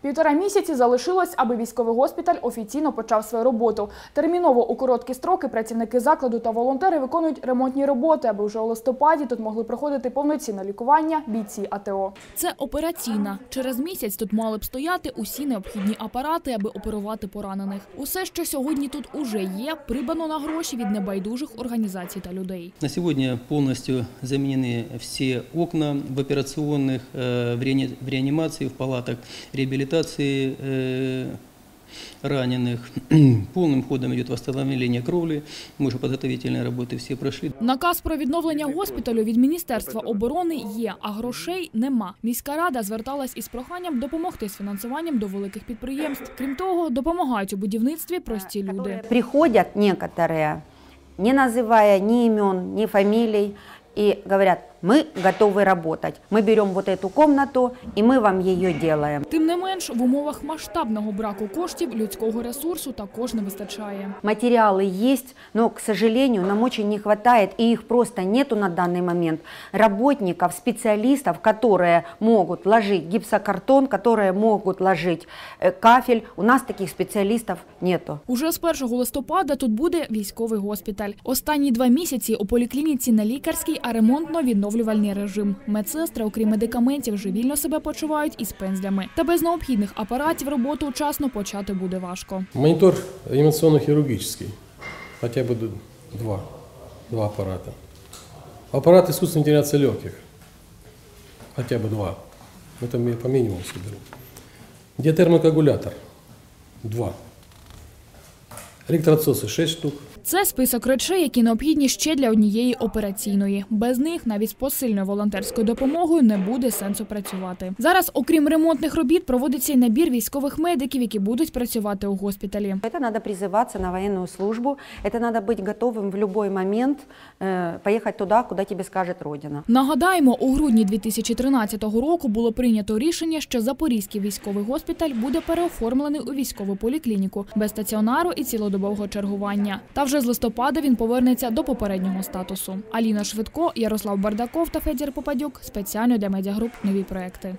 Півтора місяці залишилось, аби військовий госпіталь офіційно почав свою роботу. Терміново у короткі строки працівники закладу та волонтери виконують ремонтні роботи, аби вже у листопаді тут могли проходити повноцінне лікування бійці АТО. Це операційна. Через місяць тут мали б стояти усі необхідні апарати, аби оперувати поранених. Усе, що сьогодні тут уже є, придбано на гроші від небайдужих організацій та людей. На сегодня полностью заменены все окна в операционных, э, в реани- в реанимации, в палатах реабилитации э, раненых. Полным ходом идет восстановление кровли. Мы уже подготовительные работы все прошли. Наказ про відновлення госпіталю від Міністерства оборони є, а грошей нема. Міська рада зверталась із проханням допомогти з фінансуванням до великих підприємств. Крім того, допомагають у будівництві прості люди. Приходят некоторые, не называя ни имен, ни фамилий, и говорят, мы готовы работать. Мы берем вот эту комнату, и мы вам ее делаем. Тим не менш, в умовах масштабного браку коштів людського ресурсу також не вистачає. Материалы есть, но, к сожалению, нам очень не хватает, и их просто нету на данный момент, работников, специалистов, которые могут ложить гипсокартон, которые могут ложить э, кафель. У нас таких специалистов нету. Уже з 1 листопада тут буде військовий госпіталь. Останні два місяці у поліклініці не лікарський, а ремонтно-відновлювальний режим. Медсестри, окрім медикаментів, вже вільно себе почувають із пензлями. Та без необхідних апаратів роботу вчасно почати буде важко. Монитор реанимационно-хирургический, хотя бы д- два, два аппарата. Аппарат искусственной вентиляции легких, хотя бы два. Это ми- по минимуму соберу. Диатермокоагулятор, два. Электротсосы, шесть штук. Це список речей, які необхідні ще для однієї операційної. Без них навіть з посильною волонтерською допомогою не буде сенсу працювати. Зараз, окрім ремонтних робіт, проводиться й набір військових медиків, які будуть працювати у госпіталі. Это надо призываться на военную службу, это надо быть готовым в любой момент э, поехать туда, куда тебе скажет Родина. Нагадаємо, у грудні 2013 року було прийнято рішення, що Запорізький військовий госпіталь буде переоформлений у військову поліклініку без стаціонару і цілодобового чергування. Та вже з листопада він повернеться до попереднього статусу. Аліна Швидко, Ярослав Бардаков та Федір Попадюк спеціально для медіагруп нові проекти.